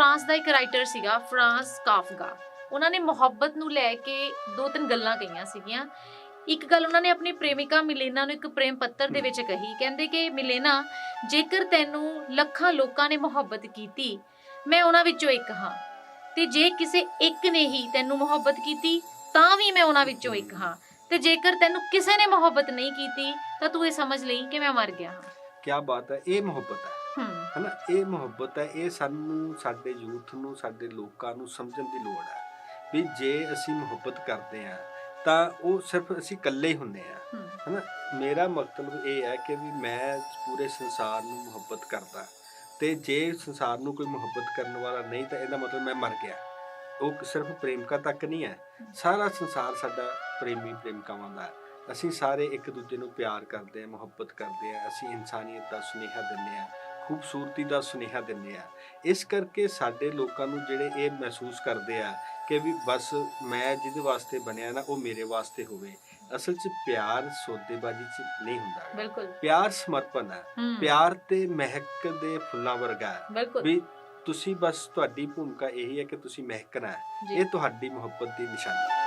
France ਦਾ ਇੱਕ writer ਸੀਗਾ France ਕਾਫਗਾ। ਉਹਨਾਂ ਨੇ ਮੁਹੱਬਤ ਨੂੰ ਲੈ ਕੇ ਦੋ ਤਿੰਨ ਗੱਲਾਂ ਕਹੀਆਂ ਸੀਗੀਆਂ। ਇੱਕ ਗੱਲ ਉਹਨਾਂ ਨੇ ਆਪਣੀ ਪ੍ਰੇਮਿਕਾ ਮਿਲੇਨਾ ਨੂੰ ਇੱਕ ਪ੍ਰੇਮ ਪੱਤਰ ਦੇ ਵਿੱਚ ਕਹੀ ਕਹਿੰਦੇ ਕਿ ਮਿਲੇਨਾ ਜੇਕਰ ਤੈਨੂੰ ਲੱਖਾਂ ਲੋਕਾਂ ਨੇ ਮੁਹੱਬਤ ਕੀਤੀ ਮੈਂ ਉਹਨਾਂ ਵਿੱਚੋਂ ਇੱਕ ਹਾਂ। ਤੇ ਜੇ ਕਿਸੇ ਇੱਕ ਨੇ ਹੀ ਤੈਨੂੰ ਮੁਹੱਬਤ ਕੀਤੀ ਤਾਂ ਵੀ ਮੈਂ ਉਹਨਾਂ ਵਿੱਚੋਂ ਇੱਕ ਹਾਂ। ਤੇ ਜੇਕਰ ਤੈਨੂੰ ਕਿਸੇ ਨੇ ਮੁਹੱਬਤ ਨਹੀਂ ਕੀਤੀ ਤਾਂ ਤੂੰ ਇਹ ਸਮਝ ਲਈ ਕਿ ਮੈਂ ਮਰ ਗਿਆ ਹਾਂ। ਕੀ ਬਾਤ ਹੈ ਇਹ ਮੁਹੱਬਤ ਹੈ ਹੂੰ। ਹਨਾ ਇਹ ਮੁਹੱਬਤ ਹੈ ਇਹ ਸਾਨੂੰ ਸਾਡੇ ਯੂਥ ਨੂੰ ਸਾਡੇ ਲੋਕਾਂ ਨੂੰ ਸਮਝਣ ਦੀ ਲੋੜ ਹੈ ਵੀ ਜੇ ਅਸੀਂ ਮੁਹੱਬਤ ਕਰਦੇ ਆ ਤਾਂ ਉਹ ਸਿਰਫ ਅਸੀਂ ਇਕੱਲੇ ਹੀ ਹੁੰਦੇ ਆ ਹੂੰ। ਹਨਾ ਮੇਰਾ ਮਤਲਬ ਇਹ ਹੈ ਕਿ ਵੀ ਮੈਂ ਪੂਰੇ ਸੰਸਾਰ ਨੂੰ ਮੁਹੱਬਤ ਕਰਦਾ ਤੇ ਜੇ ਸੰਸਾਰ ਨੂੰ ਕੋਈ ਮੁਹੱਬਤ ਕਰਨ ਵਾਲਾ ਨਹੀਂ ਤਾਂ ਇਹਦਾ ਮਤਲਬ ਮੈਂ ਮਰ ਗਿਆ। ਉਹ ਸਿਰਫ ਪ੍ਰੇਮਿਕਾ ਤੱਕ ਨਹੀਂ ਹੈ ਸਾਰਾ ਸੰਸਾਰ ਸਾਡਾ ਪ੍ਰੇਮੀ ਪ੍ਰੇਮਿਕਾਵਾਂ ਦਾ ਹੈ। ਅਸੀਂ ਸਾਰੇ ਇੱਕ ਦੂਜੇ ਨੂੰ ਪਿਆਰ ਕਰਦੇ ਹਾਂ ਮੁਹੱਬਤ ਕਰਦੇ ਹਾਂ ਅਸੀਂ ਇਨਸਾਨੀਅਤ ਦਾ ਸੁਨੇਹਾ ਦਿੰਦੇ ਹਾਂ ਖੂਬਸੂਰਤੀ ਦਾ ਸੁਨੇਹਾ ਦਿੰਦੇ ਆ। ਇਸ ਕਰਕੇ ਸਾਡੇ ਲੋਕਾਂ ਨੂੰ ਜਿਹੜੇ ਇਹ ਮਹਿਸੂਸ ਕਰਦੇ ਆ ਕਿ ਵੀ ਬਸ ਮੈਂ ਜਿਹਦੇ ਵਾਸਤੇ ਬਣਿਆ ਨਾ ਉਹ ਮੇਰੇ ਵਾਸਤੇ ਹੋਵੇ। ਅਸਲ 'ਚ ਪਿਆਰ ਸੌਦੇਬਾਜ਼ੀ 'ਚ ਨਹੀਂ ਹੁੰਦਾ ਬਿਲਕੁਲ। ਪਿਆਰ ਸਮਰਪਣ ਹੈ। ਪਿਆਰ ਤੇ ਮਹਿਕ ਦੇ ਫੁੱਲਾਂ ਵਰਗਾ ਹੈ ਵੀ ਤੁਸੀਂ ਬਸ ਤੁਹਾਡੀ ਭੂਮਿਕਾ ਇਹੀ ਹੈ ਕਿ ਤੁਸੀਂ ਮਹਿਕਣਾ ਹੈ। ਇਹ ਤੁਹਾਡੀ ਮੁਹੱਬਤ ਦੀ ਨਿਸ਼ਾਨੀ ਹੈ।